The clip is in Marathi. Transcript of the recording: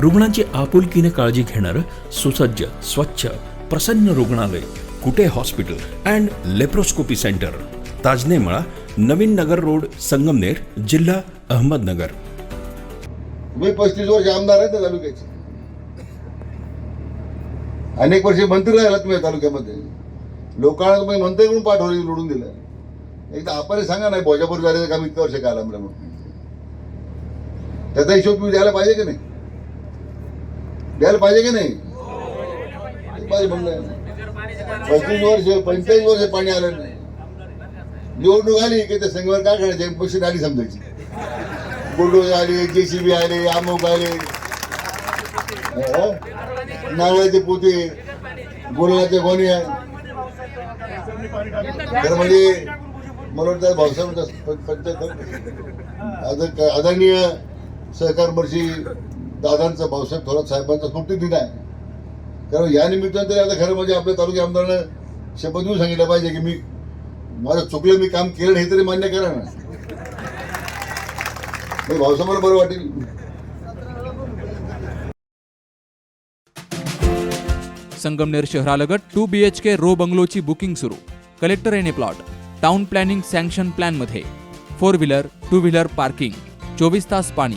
रुग्णांची आपुलकीने काळजी घेणारं सुसज्ज स्वच्छ प्रसन्न रुग्णालय Kute hospital and laparoscopy centre. Tajnemala Navin Nagar road Sangamner जिल्हा अहमदनगर. मी पस्तीस वर्ष आमदार आहे त्या तालुक्याचे. अनेक वर्षे मंत्री राहिला तुम्ही तालुक्यामध्ये. लोकांना तुम्ही मंत्री म्हणून पाठवले निवडून दिलं. एकदा आपण सांगा नाही भोजापूर झाले काम इतक्या वर्ष काल म्हणून त्याचा हिशोब तुम्ही द्यायला पाहिजे की नाही? द्यायला पाहिजे की नाही? पाहिजे म्हणलं पस्तीस वर्ष पंचेचाळीस वर्ष पाणी आलं नाही. निवडणूक आली की ते संघावर काय करायचे पक्षी आली समजायची. बुलडोज आले जेसीबी आले अमुक आले. नारळाचे पोते गोलाचे गोणी तर म्हणजे मला वाटतं भाऊसाहेब पंचायत सहकार वर्षी दादांचा भाऊसाहेब थोरात साहेबांचा सुट्टी दिन आहे. कारण या निमित्तानं तरी आता खरं म्हणजे आपल्या तालुक्या आमदारानं शपथ घेऊन सांगितलं पाहिजे की मी माझं चुकलं मी काम केलं हे तरी मान्य करा ना. म्हणजे भाऊसाहेब भाऊसाहेबांना बरं वाटेल. Sangamner शहरालगत two B H K row बंगलोची booking सुरू. Collector N A plot. Town planning sanction प्लॅनमध्ये. Four wheeler two wheeler parking. चोवीस तास पाणी.